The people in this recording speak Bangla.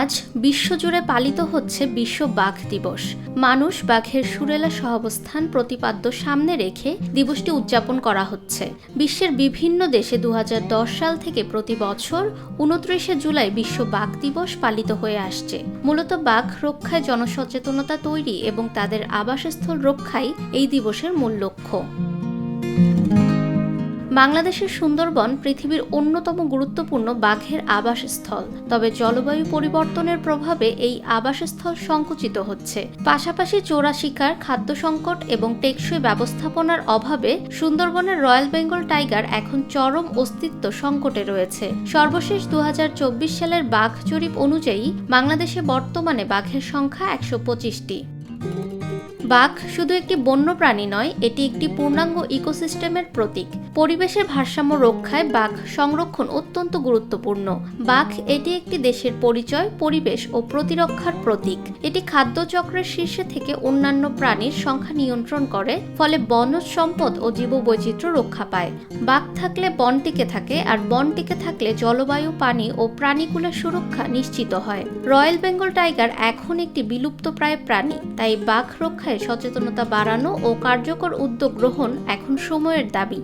আজ বিশ্বজুড়ে পালিত হচ্ছে বিশ্ব বাঘ দিবস। মানুষ বাঘের সুরেলা সহাবস্থান প্রতিপাদ্য সামনে রেখে দিবসটি উদযাপন করা হচ্ছে। বিশ্বের বিভিন্ন দেশে দু হাজার দশ সাল থেকে প্রতি বছর উনত্রিশে জুলাই বিশ্ব বাঘ দিবস পালিত হয়ে আসছে। মূলত বাঘ রক্ষায় জনসচেতনতা তৈরি এবং তাদের আবাসস্থল রক্ষাই এই দিবসের মূল লক্ষ্য। বাংলাদেশের সুন্দরবন পৃথিবীর অন্যতম গুরুত্বপূর্ণ বাঘের আবাসস্থল। তবে জলবায়ু পরিবর্তনের প্রভাবে এই আবাসস্থল সংকুচিত হচ্ছে। পাশাপাশি চোরা শিকার খাদ্য সংকট এবং টেকসই ব্যবস্থাপনার অভাবে সুন্দরবনের রয়্যাল বেঙ্গল টাইগার এখন চরম অস্তিত্ব সংকটে রয়েছে। সর্বশেষ দু হাজার চব্বিশ সালের বাঘ জরিপ অনুযায়ী বাংলাদেশে বর্তমানে বাঘের সংখ্যা একশো পঁচিশটি। বাঘ শুধু একটি বন্যপ্রাণী নয়, এটি একটি পূর্ণাঙ্গ ইকোসিস্টেমের প্রতীক। পরিবেশের ভারসাম্য রক্ষায় বাঘ সংরক্ষণ অত্যন্ত গুরুত্বপূর্ণ। বাঘ এটি একটি দেশের পরিচয়, পরিবেশ ও প্রতিরক্ষার প্রতীক। এটি খাদ্য চক্রের শীর্ষে থেকে অন্যান্য প্রাণীর সংখ্যা নিয়ন্ত্রণ করে, ফলে বনজ সম্পদ ও জীববৈচিত্র্য রক্ষা পায়। বাঘ থাকলে বন টিকে থাকে, আর বন টিকে থাকলে জলবায়ু, পানি ও প্রাণীকুলের সুরক্ষা নিশ্চিত হয়। রয়্যাল বেঙ্গল টাইগার এখন একটি বিলুপ্তপ্রায় প্রাণী, তাই বাঘ রক্ষায় সচেতনতা বাড়ানো ও কার্যকর উদ্যোগ গ্রহণ এখন সময়ের দাবি।